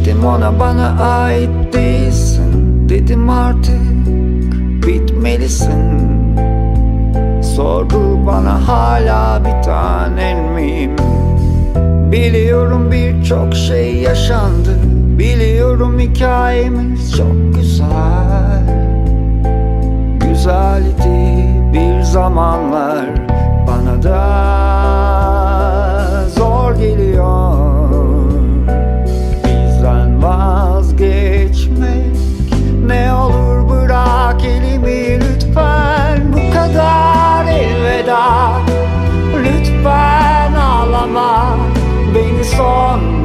Dedim ona bana ait değilsin. Dedim artık bitmelisin. Sordu bana hala bir tanen miyim? Biliyorum birçok şey yaşandı. Biliyorum hikayemiz çok güzel. Güzel idi bir zamanlar. Bana da zor geliyor. song.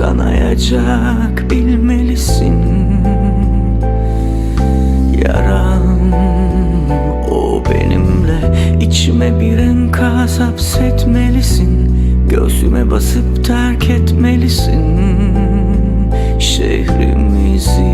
kanayacak bilmelisin. Yaram o benimle içime bir enkaz hapsetmelisin. Göğsüme basıp terk etmelisin. Şehrimizi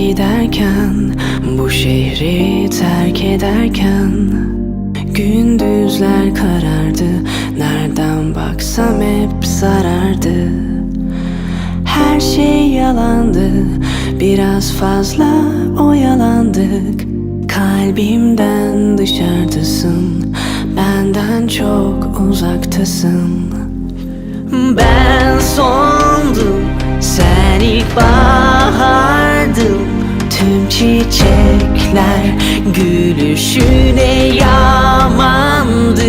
Giderken Bu şehri terk ederken Gündüzler karardı Nereden baksam hep zarardı. Her şey yalandı Biraz fazla oyalandık. Kalbimden dışarıdasın Benden çok uzaktasın. Ben sondum Sen ilkbahardın Tüm çiçekler Gülüşüne yamandı.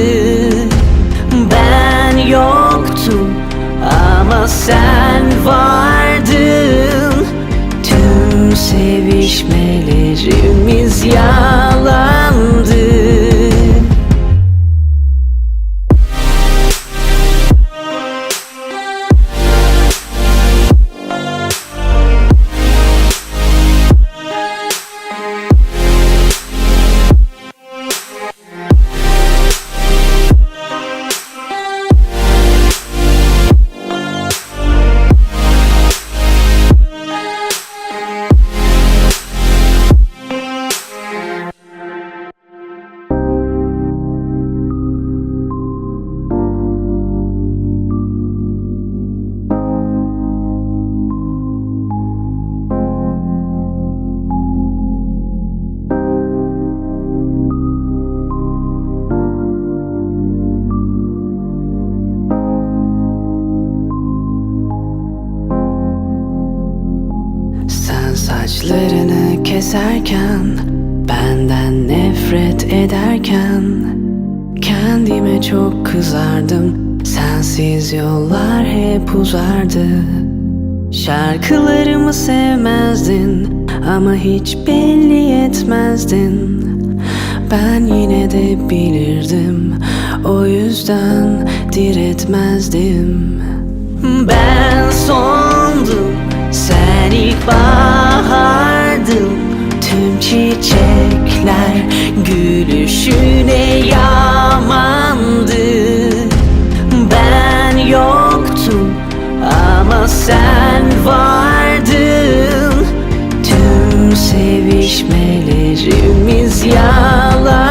Ben yoktum Ama sen vardın. Tüm sevişmelerimiz yalandı uzardı Şarkılarımı sevmezdin Ama hiç belli etmezdin. Ben yine de bilirdim O yüzden diretmezdim. Ben sondum Sen ilkbahardın Tüm çiçekler Gülüşüne yamandı sen vardın. Tüm sevişmelerimiz yalandı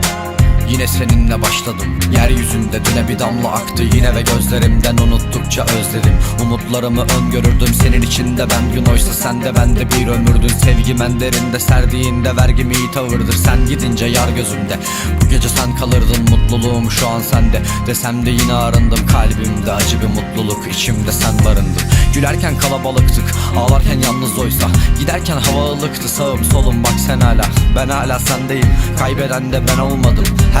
Yine seninle başladım. Yeryüzünde düne bir damla aktı. Yine ve gözlerimden unuttukça özledim. Umutlarımı öngörürdüm. Senin içinde ben gün oysa sen de ben bir ömürdün. Sevgim en derinde serdiğinde vergimi iyi tavırdır. Sen gidince yar gözümde. Bu gece sen kalırdın mutluluğum şu an sende. Desem de yine arındım kalbimde acı bir mutluluk içimde sen barındın. Gülerken kalabalıktık ağlarken yalnız oysa. Giderken havalıktı sağım solum bak sen hala. Ben hala sendeyim. Kaybeden de ben olmadım. Her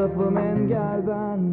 tarafım engel ben.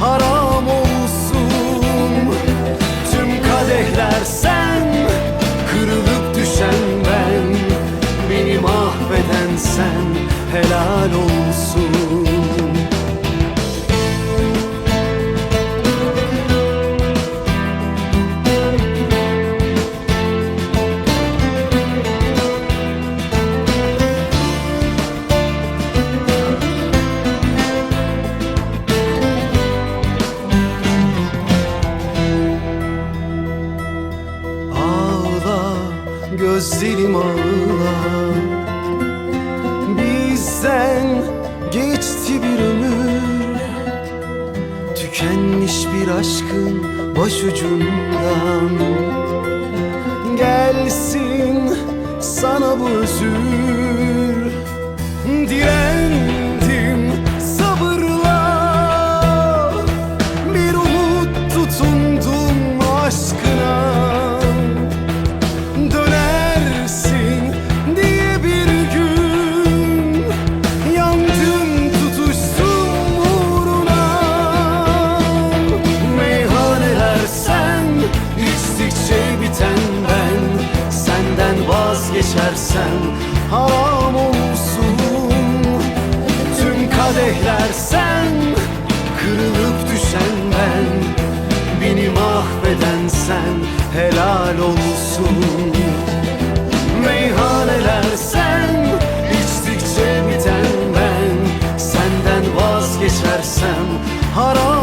Haram olsun. Tüm kadehler sen kırılıp düşen ben Beni mahveden sen helal olsun Bizden geçti bir ömür. Tükenmiş bir aşkın başucundan. Gelsin sana bu özür. Direndim biten ben. Senden vazgeçersem haram olsun. Tüm kadehler sen kırılıp düşen ben. Beni mahveden sen helal olsun. Meyhaneler sen içtikçe biten ben. Senden vazgeçersem haram